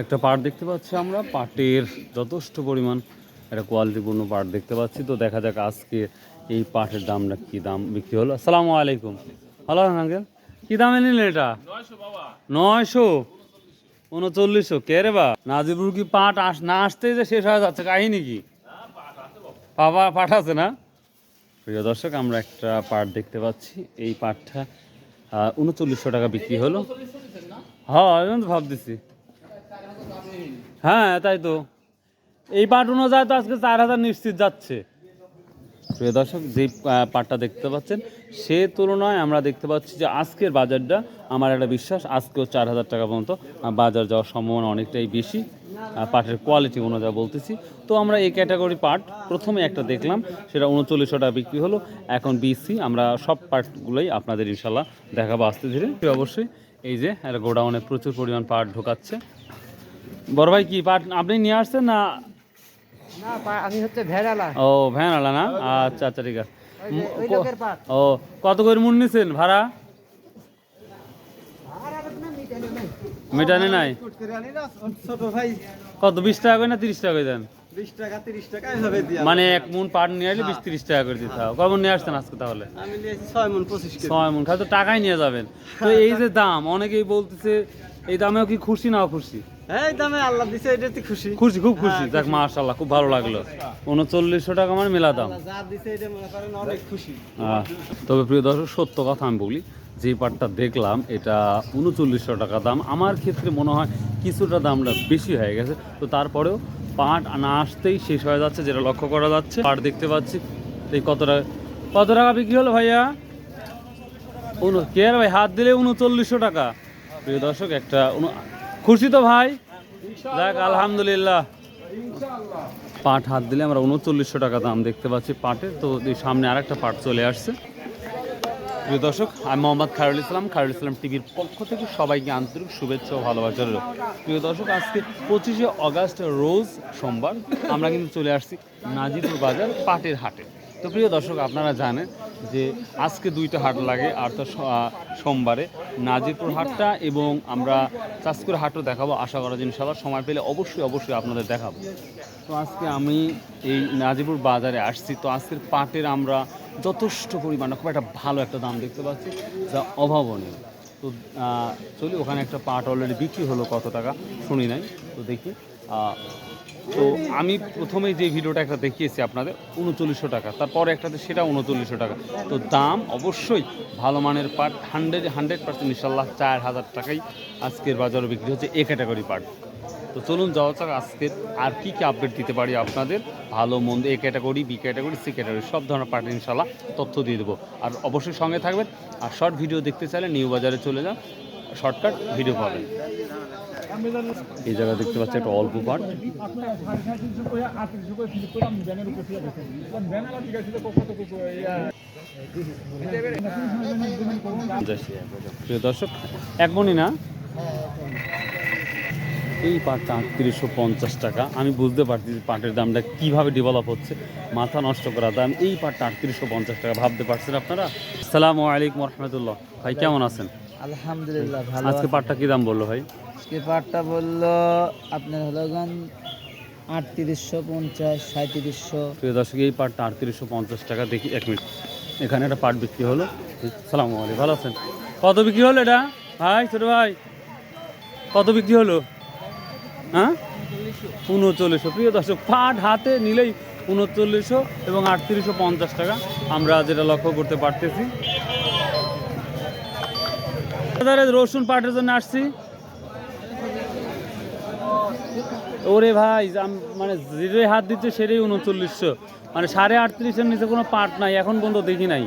একটা পাট দেখতে পাচ্ছি আমরা। পাটের যথেষ্ট পরিমাণ একটা কোয়ালিটিপূর্ণ পাট দেখতে পাচ্ছি। তো দেখা যাক আজকে এই পাটের দামটা কি দাম বিক্রি হলো। আসসালামু আলাইকুম। ভালো আঙ্কেল? কি দামে নিলেন এটা? নয়শো উনচল্লিশশো। কে রে বা? নাজিবুর কি পাট আস না আসতেই যে শেষ হয়ে যাচ্ছে কাহিনী কি? বাবা, পাট আছে না? প্রিয় দর্শক, আমরা একটা পাট দেখতে পাচ্ছি। এই পাটটা উনচল্লিশশো টাকা বিক্রি হলো। হ্যাঁ ভাবতেছি। হ্যাঁ তাই তো। এই পাট অনুযায়ী তো আজকে চার হাজার নিশ্চিত যাচ্ছে। প্রিয় দর্শক, যে পাটটা দেখতে পাচ্ছেন, সে তুলনায় আমরা দেখতে পাচ্ছি যে আজকের বাজারটা, আমার একটা বিশ্বাস, আজকেও চার হাজার টাকা পর্যন্ত বাজার যাওয়ার সম্ভাবনা অনেকটাই বেশি। পাটের কোয়ালিটি অনুযায়ী বলতেছি। তো আমরা এই ক্যাটাগরি পাট প্রথমে একটা দেখলাম, সেটা উনচল্লিশশো টাকা বিক্রি হলো। এখন বিসি আমরা সব পার্টগুলোই আপনাদের ইনশাল্লাহ দেখাবো আস্তে ধীরে। অবশ্যই এই যে একটা গোডাউনে প্রচুর পরিমাণ পাট ঢোকাচ্ছে। বড় ভাই কি পাট আপনি নিয়ে আসছেন না? না আমি হচ্ছে ভেড়ালা। ও ভ্যান আলা না? আচ্ছা আচ্ছা ঠিক আছে। ওই যে- ওই লোকের পাট। ও কত করে নিছেন ভাড়া? মিটানে নাই? কত বিশ টাকা করে না তিরিশ টাকা করে দেন? মানে এক মন পাট নিয়ে আসলে বিশ তিরিশ টাকা করে দিতে হবে। কখন নিয়ে আসছেন আজকে তাহলে? ছয় মন পঁচিশ ছয় মন খালি তো টাকাই নিয়ে যাবেন। তো এই যে দাম অনেকেই বলতেছে এই দামেও কি খুশি না খুশি? এই দামে আল্লাহ দিছে এটাতে খুশি। খুশি খুব খুশি। দেখ মাশাল্লাহ খুব ভালো লাগল। উনচল্লিশশো টাকা মানে মেলা দাম যা দিছে এটা মনে করেন অনেক খুশি। তবে প্রিয় দর্শক সত্য কথা আমি বলি। যে পাটটা দেখলাম, এটা উনচল্লিশশো টাকা দাম। আমার ক্ষেত্রে মনে হয় কিছুটা দামটা বেশি হয়ে গেছে। তো তারপরেও পাট না আসতেই শেষ হয়ে যাচ্ছে, যেটা লক্ষ্য করা যাচ্ছে। পাট দেখতে পাচ্ছি, এই কত টাকা কত টাকা বিক্রি হলো ভাইয়া? কে রে ভাই হাত দিলে উনচল্লিশশো টাকা? প্রিয় দর্শক, একটা খুশি তো ভাই? দেখ আলহামদুলিল্লাহ। পাট হাত দিলে আমরা উনচল্লিশশো টাকা দাম দেখতে পাচ্ছি পাটের তো সামনে আরেকটা পাট চলে আসছে। প্রিয় দর্শক, আমি মোহাম্মদ খায়রুল ইসলাম খায়রুল ইসলাম টিভির পক্ষ থেকে সবাইকে আন্তরিক শুভেচ্ছা ও ভালোবাসা রইল প্রিয় দর্শক, আজকে পঁচিশে অগাস্ট, রোজ সোমবার, আমরা কিন্তু চলে আসছি নাজিরপুর বাজার পাটের হাটে। তো প্রিয় দর্শক, আপনারা জানেন যে আজকে দুইটা হাট লাগে, আর তো সোমবারে নাজিরপুর হাটটা এবং আমরা চাষকুর হাটও দেখাবো। আশা করা ইনশাআল্লাহ, সময় পেলে অবশ্যই অবশ্যই আপনাদের দেখাবো। তো আজকে আমি এই নাজিপুর বাজারে আসছি। তো আজকের পাটের আমরা যথেষ্ট পরিমাণে খুব একটা ভালো একটা দাম দেখতে পাচ্ছি, যা অভাবনীয়। তো চলি, ওখানে একটা পাট অলরেডি বিক্রি হলো কত টাকা, শুনি নাই, তো দেখি। তো আমি প্রথমেই যে ভিডিওটা একটা দেখিয়েছি আপনাদের, উনচল্লিশশো টাকা, তারপরে একটাতে সেটা উনচল্লিশশো টাকা। তো দাম অবশ্যই ভালো মানের পাট হান্ড্রেড হান্ড্রেড পার্সেন্ট ইনশাল্লাহ চার হাজার টাকাই আজকের বাজারে বিক্রি হচ্ছে এ ক্যাটাগরি পাট। তো চলুন যাওয়া যাক আজকে আর কি কি আপডেট দিতে পারি আপনাদের। ভালো, মন্দ, A category B category C category সব ধরনের পার্টি ইনশাল্লাহ তথ্য দিয়ে দেবো। আর অবশ্যই সঙ্গে থাকবেন। আর শর্ট ভিডিও দেখতে চাইলে নিউ বাজারে চলে যান। শর্টকাট ভিডিও পাবেন। এই জায়গা দেখতে পাচ্ছি একটা অল্প পাট প্রিয় দর্শক, এক মনি না? এই পাটটা আটত্রিশশো পঞ্চাশ টাকা। আমি বুঝতে পারছি যে পাটের দামটা কীভাবে ডেভেলপ হচ্ছে মাথা নষ্ট করা দাম। এই পাটটা আটত্রিশশো পঞ্চাশ টাকা ভাবতে পারছেন আপনারা? সালামু আলাইকুম রহমতুল্লাহ ভাই কেমন আছেন? আলহামদুলিল্লাহ ভালো আজকে পাটটা কি দাম বলল ভাই? আজকে পাটটা বলল আপনার হলো গান আটত্রিশশো পঞ্চাশ সাঁত্রিশশো প্রিয় দর্শক এই পাটটা আটত্রিশশো পঞ্চাশ টাকা দেখি এক মিনিট। এখানে একটা পাট বিক্রি হলো। সালাম আলাইকুম ভালো আছেন? কত বিক্রি হলো এটা? ভাই ছোটো ভাই কত বিক্রি হলো? হ্যাঁ? উনচল্লিশশো। প্রিয় দর্শক, পাট হাতে নিলেই উনচল্লিশশো এবং আটত্রিশশো পঞ্চাশ টাকা। আমরা যেটা লক্ষ্য করতে পারতেছি। রসুন পাটের জন্য আসছি। ওরে ভাই মানে যেটাই হাত দিচ্ছে সেটাই উনচল্লিশশো। মানে সাড়ে আটত্রিশের নিচে কোনো পাট নাই, এখন পর্যন্ত দেখি নাই।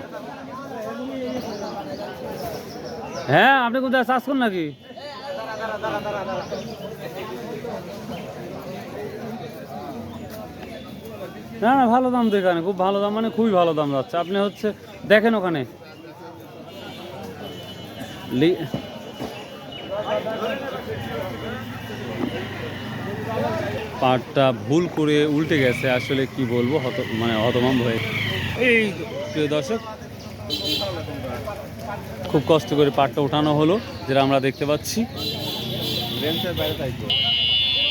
হ্যাঁ আপনি কোথায় চাষ করুন নাকি? না না, ভালো দাম দেখানে, খুব ভালো দাম মানে খুবই ভালো দাম যাচ্ছে। আপনি হচ্ছে, দেখেন ওখানে। পাটটা ভুল করে উল্টে গেছে, আসলে কি বলব, হত মানে হতভম্ব হয়ে এই প্রিয় দর্শক, খুব কষ্ট করে পাটটা ওঠানো হলো, যেটা আমরা দেখতে পাচ্ছি।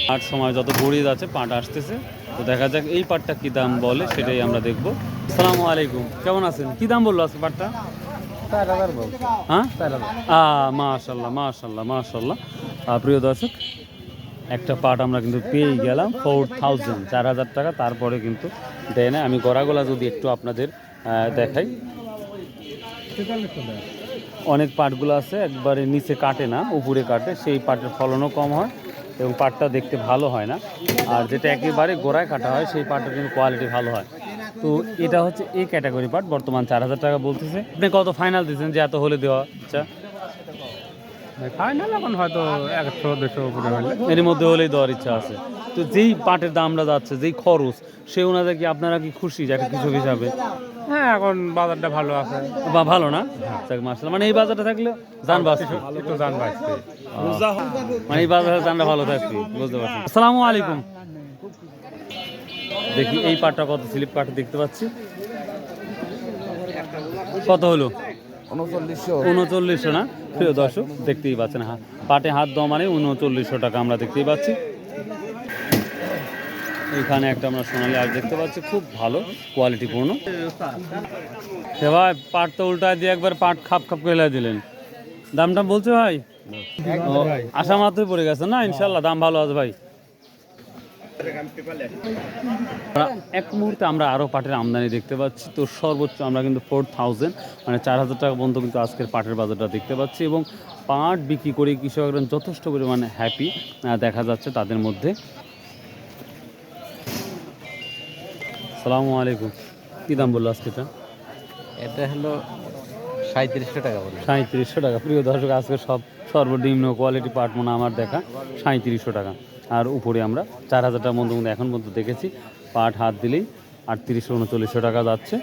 পাট সময় যত গড়িয়ে যাচ্ছে পাট আসতেছে। তো দেখা যাক এই পাটটা কি দাম বলে সেটাই আমরা দেখব। আসসালামু আলাইকুম। কেমন আছেন? কি দাম বলল আজকে পাটটা? হ্যাঁ? মাশাল্লাহ মাশাল্লাহ মাশাল্লাহ। প্রিয় দর্শক একটা পাট আমরা কিন্তু পেয়ে গেলাম ফোর থাউজেন্ড চার হাজার টাকা। তারপরে কিন্তু দেয় না। আমি গড়াগোলা যদি একটু আপনাদের দেখাই। অনেক পাটগুলো আছে একবারে নিচে কাটে না উপরে কাটে সেই পাটের ফলনও কম হয় এবং পাটটা দেখতে ভালো হয় না। আর যেটা একেবারে গোড়ায় কাটা হয় সেই পাটের কিন্তু কোয়ালিটি ভালো হয়। তো এটা হচ্ছে এই ক্যাটাগরি পাট বর্তমান চার হাজার টাকা বলতেছে। আপনি কত ফাইনাল দিচ্ছেন যে এত হলে দেওয়া? আচ্ছা। ফাইনাল এখন হয়তো একশো দুশো উপরে হলে। এর মধ্যে হলেই দেওয়ার ইচ্ছা আছে। তো যেই পাটের দামটা যাচ্ছে যেই খরচ সেই অনুযায়ী কি আপনারা কি খুশি যে একটা কৃষক হিসাবে? হ্যাঁ এখন বাজারটা ভালো আছে। বা ভালো না? যাক মার্শাল মানে এই বাজারটা থাকলে যান বাঁচবে একটু জান বাঁচতে। মানে এই বাজারে দামটা ভালো থাকবে বুঝতে পারছি আসসালামু আলাইকুম। দেখি এই পাটটা কত স্লিপ কাঠ দেখতে পাচ্ছি। কত হলো? উনচল্লিশশো। উনচল্লিশশো না? প্রিয় দর্শক দেখতেই পাচ্ছেন হ্যাঁ পাটে হাত দেওয়া মানে উনচল্লিশশো টাকা আমরা দেখতেই পাচ্ছি। এখানে একটা আমরা সোনালি আজ দেখতে পাচ্ছি, খুব ভালো কোয়ালিটিপূর্ণ সে ভাই, পাট তো উল্টায় দিয়ে একবার পাট খাপ খাপ করে দিলেন। দাম টাম বলছে ভাই? আশা মাত্রই পড়ে গেছে না? ইনশাল্লাহ দাম ভালো আছে ভাই। এক মুহূর্তে আমরা আরও পাটের আমদানি দেখতে পাচ্ছি। তো সর্বোচ্চ আমরা কিন্তু ফোর থাউজেন্ড মানে চার হাজার টাকা পর্যন্ত কিন্তু আজকের পাটের বাজারটা দেখতে পাচ্ছি এবং পাট বিক্রি করে কৃষকরা যথেষ্ট পরিমাণে হ্যাপি দেখা যাচ্ছে তাদের মধ্যে। সালামু আলাইকুম। কী দাম বলল আজকে এটা? এটা হলো সাঁত্রিশশো টাকা বলে সাঁত্রিশশো টাকা। প্রিয় দর্শক আজকে সব সর্বনিম্ন কোয়ালিটি পাট মনে আমার দেখা। সাঁত্রিশশো টাকা। আর উপরে আমরা চার হাজার টাকার মধ্যে মধ্যে এখন পর্যন্ত দেখেছি। পাট হাত দিলেই আটত্রিশশো উনচল্লিশশো টাকা যাচ্ছে।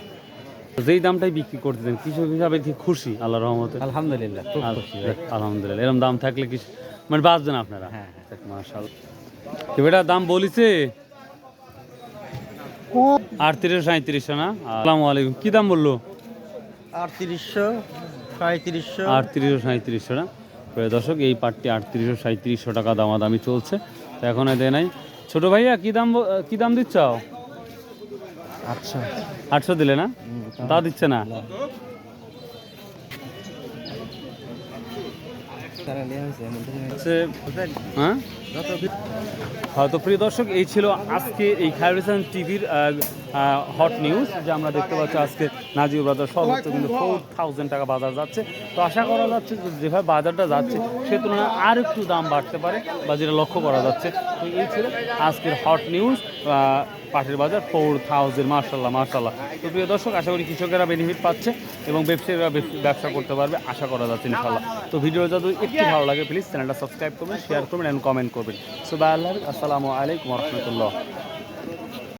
যেই দামটাই বিক্রি করতে করতেছেন কৃষক হিসাবে কি খুশি আল্লাহ রহমতে? আলহামদুলিল্লাহ আলহামদুলিল্লাহ। এরকম দাম থাকলে কি মানে বাঁচবেন আপনারা? হ্যাঁ মার্শাল বেটা দাম বলিছে আটত্রিশশো সাঁত্রিশশো না আসসালামু আলাইকুম কি দাম বলল? আটত্রিশশো সাঁত্রিশশো আটত্রিশশো সাঁত্রিশশো না প্রিয় দর্শক এই পাটটি আটত্রিশশো সাঁত্রিশশো টাকা দামাদামি চলছে। তো এখন দেয় নাই। ছোটো ভাইয়া কী দাম কী দাম দিচ্ছ? আটশো। আটশো দিলে না? তা দিচ্ছে না। হ্যাঁ? হয়তো প্রিয় দর্শক, এই ছিল আজকে এই খায়রুসান টিভির হট নিউজ যে আমরা দেখতে পাচ্ছি আজকে নাজিব বাজার সর্বোচ্চ কিন্তু ফোর থাউজেন্ড টাকা বাজার যাচ্ছে। তো আশা করা যাচ্ছে যেভাবে বাজারটা যাচ্ছে, সে তুলনায় আর একটু দাম বাড়তে পারে বা যেটা লক্ষ্য করা যাচ্ছে। তো এই ছিল আজকের হট নিউজ পাটের বাজার ফোর থাউজেন্ড মার্শাল্লাহ মার্শাল্লাহ তো প্রিয় দর্শক, আশা করি কৃষকেরা বেনিফিট পাচ্ছে এবং ব্যবসায়ীরা ব্যবসা করতে পারবে, আশা করা যাচ্ছে ইনশাল্লাহ তো ভিডিও যদি একটু ভালো লাগে প্লিজ চ্যানেলটা সাবস্ক্রাইব করবেন শেয়ার করবেন অ্যান্ড কমেন্ট করবেন। সো বাই আল্লাহ হাফিজ। আসসালামু আলাইকুম রহমতুল্লাহ